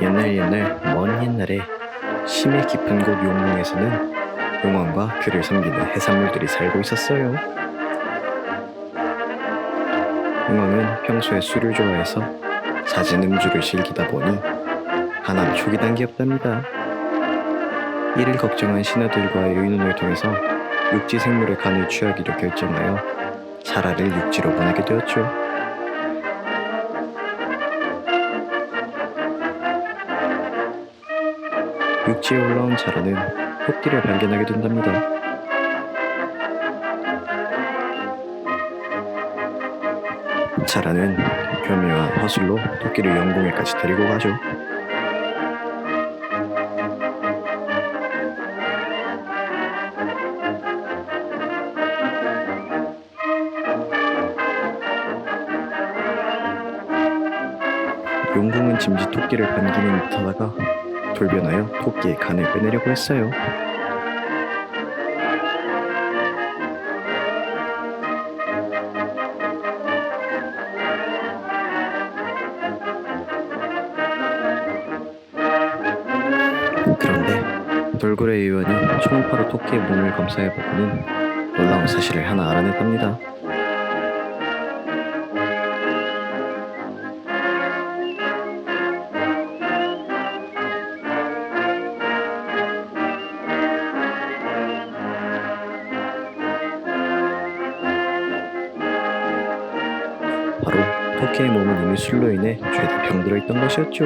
옛날 옛날 먼 옛날에 심해 깊은 곳 용궁에서는 용왕과 그를 섬기는 해산물들이 살고 있었어요. 용왕은 평소에 술을 좋아해서 잦은 음주를 즐기다 보니 간암 초기 단계였답니다. 이를 걱정한 신하들과의 의논을 통해서 육지 생물의 간을 취하기로 결정하여 자라를 육지로 보내게 되었죠. 육지에 올라온 자라는 토끼를 발견하게 된답니다. 자라는 교묘한 허술로 토끼를 영궁에까지 데리고 가죠. 용궁은 짐짓 토끼를 반기는 듯하다가 돌변하여 토끼의 간을 빼내려고 했어요. 그런데 돌고래 의원이 초음파로 토끼의 몸을 검사해보고는 놀라운 사실을 하나 알아냈답니다. 바로 토끼의 몸은 이미 술로 인해 죄다 병들어 있던 것이었죠.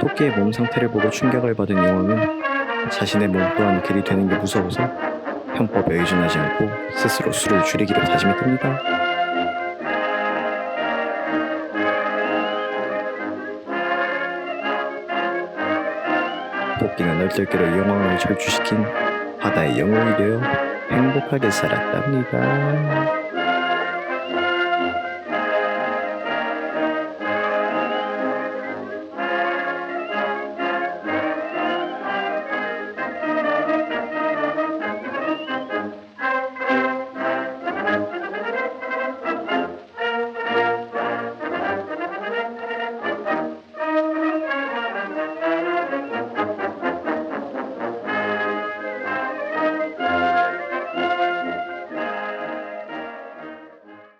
토끼의 몸 상태를 보고 충격을 받은 용왕은 자신의 몸 또한 그리 되는 게 무서워서 편법에 의존하지 않고 스스로 술을 줄이기로 다짐했답니다. 토끼는 얼떨결에 영왕을 절주시킨 바다의 영웅이 되어 행복하게 살았답니다.